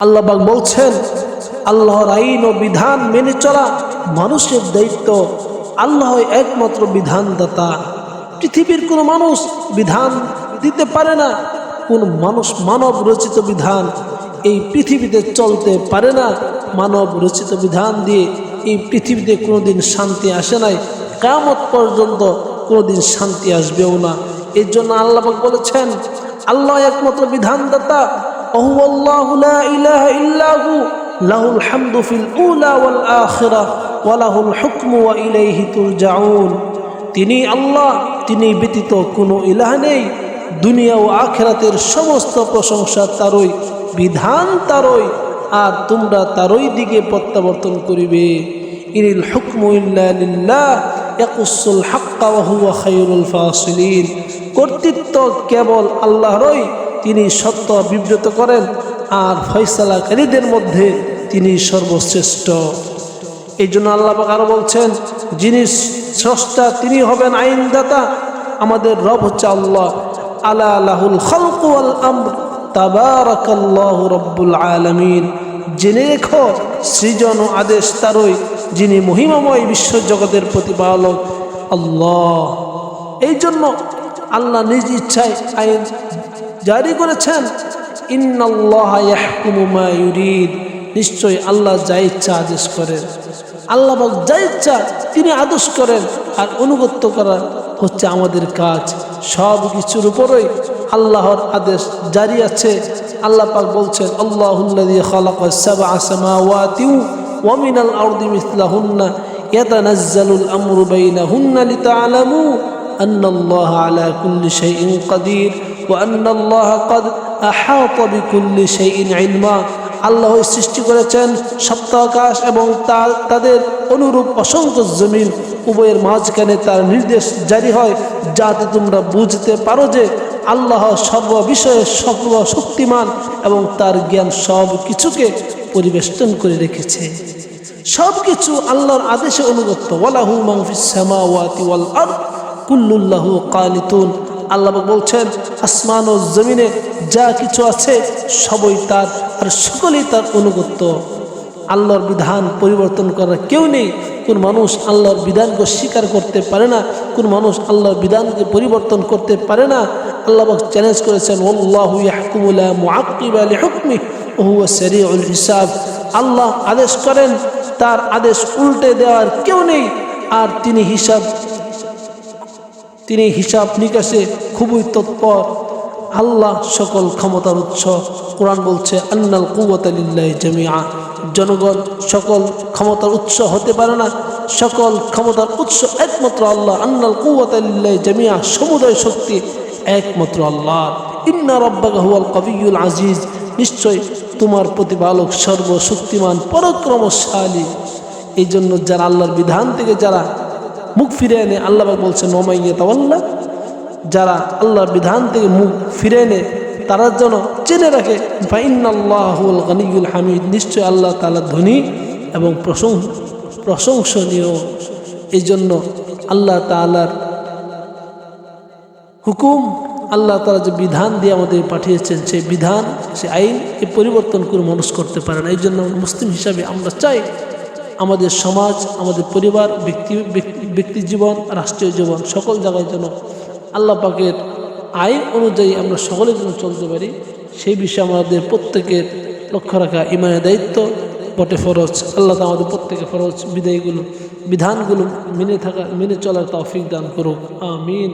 আল্লাহবাক বলছেন, আল্লাহর আইন ও বিধান মেনে চলা মানুষের দায়িত্ব আল্লাহ একমাত্র বিধানদাতা। পৃথিবীর কোনো মানুষ বিধান দিতে পারে না, কোন মানুষ মানব রচিত বিধান এই পৃথিবীতে চলতে পারে না। মানব রচিত বিধান দিয়ে এই পৃথিবীতে কোনোদিন শান্তি আসে নাই কামত পর্যন্ত কোনোদিন শান্তি আসবেও না। এর জন্য আল্লাহবাক বলেছেন, আল্লাহ একমাত্র বিধানদাতা وهو الله لا إله إلا هو له الحمد في الأولى والآخرة وله الحكم وإليه ترجعون তিনি আল্লাহ তিনি ব্যতীত কোনো ইলাহ নেই দুনিয়া ও আখেরাতের সমস্ত প্রশংসা তারই বিধান তারই আর তোমরা তারই দিকে প্রত্যাবর্তন করিবে ইনিল হুকমু ইল্লা লিল্লাহ ইয়াকুসুল হাক্কা ওয়া হুয়া খায়রুল ফাসিলিন কর্তৃত্ব কেবল আল্লাহরই তিনি সত্য বিব্রত করেন আর ফয়সালাকারীদের মধ্যে তিনি সর্বশ্রেষ্ঠ। এই জন্য আল্লাহ আরও বলছেন, যিনি স্রষ্টা, তিনি হবেন আইনদাতা। আমাদের রব হচ্ছে আল্লাহ। সৃজন ও আদেশ যিনি মহিমাময় আল্লাহ। এই জন্য আল্লাহ নিজ ইচ্ছায় আইন জারি করেছেন। নিশ্চয় আল্লাহ যা ইচ্ছা আদেশ করেন। আল্লাহ যা ইচ্ছা তিনি আদেশ করেন। আর অনুগত্য করা হচ্ছে আমাদের কাজ। সব কিছুর উপরেই আল্লাহর আদেশ জারি আছে। আল্লাহ পাক বলছেন আল্লাহ খালাকাস সাবআ সামাওয়াতি وأن الله قد أحاط بكل شيء علما আল্লাহ সৃষ্টি করেছেন সপ্তাহাকাশ এবং তার তাদের অনুরূপ অসংখ্য জমিন উভয়ের মাঝখানে তার নির্দেশ জারি হয় যাতে তোমরা বুঝতে পারো যে আল্লাহ সর্ব বিষয়ে সর্বশক্তিমান এবং তার জ্ঞান সব কিছুকে পরিবেষ্টন করে রেখেছে সব কিছু আল্লাহর আদেশে অনুগত্য ওয়ালাহু মাংফিস সামাওয়াতি ওয়াল আরদ কুল্লুল্লাহু কালিতুন আল্লাহ বলছেন, আসমান ও জমিনে যা কিছু আছে সবই তার আর সকলেই তার অনুগত্য। আল্লাহর বিধান পরিবর্তন করার কেউ নেই। কোন মানুষ আল্লাহর বিধানকে স্বীকার করতে পারে না, কোন মানুষ আল্লাহর বিধানকে পরিবর্তন করতে পারে না। আল্লাহ চ্যালেঞ্জ করেছেন হিসাব। আল্লাহ আদেশ করেন, তার আদেশ উল্টে দেওয়ার কেউ নেই। আর তিনি হিসাব তিনি হিসাব নিকাশে খুবই তৎপর। আল্লাহ সকল ক্ষমতার উৎস। কোরআন বলছে, আন্নাল কুয়াতালিল্লাহ জামিয়া জনগণ সকল ক্ষমতার উৎস হতে পারে না। সকল ক্ষমতার উৎস একমাত্র আল্লাহ। আন্নাল কুয়াতালিল্লাহ জামিয়া সমুদয় শক্তি একমাত্র আল্লাহ। ইন্না রব্বাকা কবিউল আজিজ। নিশ্চয় তোমার প্রতিপালক সর্বশক্তিমান, পরাক্রমশালী। এই জন্য যারা আল্লাহর বিধান থেকে যারা মুখ ফিরে এনে আল্লাহ বলছেন ওমাইয়া তাওয়াল্লা যারা আল্লাহর বিধান থেকে মুখ ফিরে এনে তারা যেন চেনে রাখে ফাইনাল্লাহুল হামিদ নিশ্চয় আল্লাহ তালা ধনী এবং প্রশংসনীয়। এই জন্য আল্লাহ তালার হুকুম, আল্লাহ তালা যে বিধান দিয়ে আমাদের পাঠিয়েছেন, সেই বিধান সে আইন এই পরিবর্তন করে মানুষ করতে পারে না। এই জন্য মুসলিম হিসাবে আমরা চাই আমাদের সমাজ, আমাদের পরিবার ব্যক্তি ব্যক্তি জীবন, রাষ্ট্রীয় জীবন, সকল জায়গায় যেন আল্লাহ পাকের আইন অনুযায়ী আমরা সকলের জন্য চলতে পারি, সেই বিষয়ে আমাদের প্রত্যেকের লক্ষ্য রাখা ইমানের দায়িত্ব, বটে ফরজ। আল্লাহ আমাদের প্রত্যেকে ফরজ বিদায়গুলো বিধানগুলো মেনে থাকা, মেনে চলার তৌফিক দান করুক। আমিন।